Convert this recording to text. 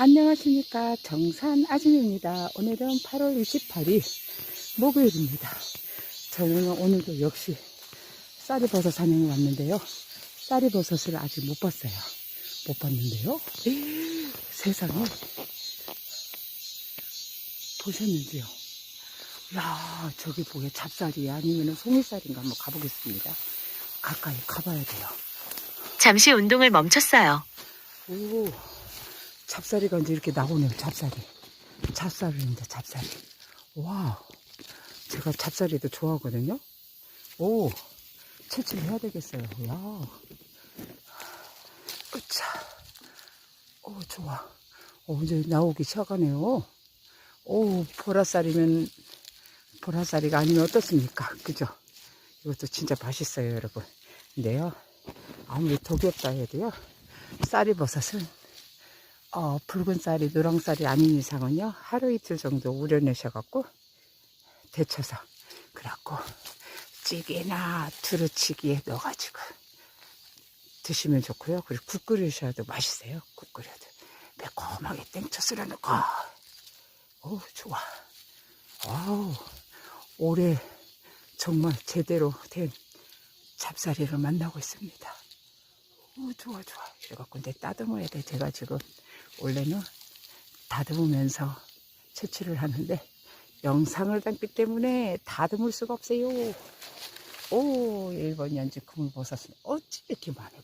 안녕하십니까. 정산 아줌입니다. 오늘은 8월 28일 목요일입니다. 저는 오늘도 역시 쌀이버섯 사냥에 왔는데요. 쌀이버섯을 아직 못 봤어요. 못 봤는데요. 세상에. 보셨는지요? 야 저기 뭐야 잡쌀이 아니면 송이쌀인가 한번 가보겠습니다. 가까이 가봐야 돼요. 잠시 운동을 멈췄어요. 오, 잡사리가 이제 이렇게 나오네요, 잡사리. 잡사리입니다, 잡사리. 와, 제가 잡사리도 좋아하거든요. 오, 채취를 해야 되겠어요. 야, 으차. 오, 좋아. 오, 이제 나오기 시작하네요. 오, 보라쌀이면, 보라쌀이가 아니면 어떻습니까? 그죠? 이것도 진짜 맛있어요, 여러분. 근데요, 아무리 독이 없다 해도요, 쌀이버섯은 어, 붉은 쌀이 노랑 쌀이 아닌 이상은요 하루 이틀 정도 우려내셔갖고 데쳐서 그래갖고 찌개나 두루치기에 넣어가지고 드시면 좋고요. 그리고 국 끓이셔도 맛있어요 국 끓여도. 매콤하게 땡초 쓸어 넣고. 오 좋아. 와우 올해 정말 제대로 된 잡사리를 만나고 있습니다. 오, 좋아, 좋아. 이래갖고 이제 따듬어야 돼. 제가 지금 원래는 다듬으면서 채취를 하는데 영상을 담기 때문에 다듬을 수가 없어요. 오, 1번 연지 그물버섯은 어찌 이렇게 많을까?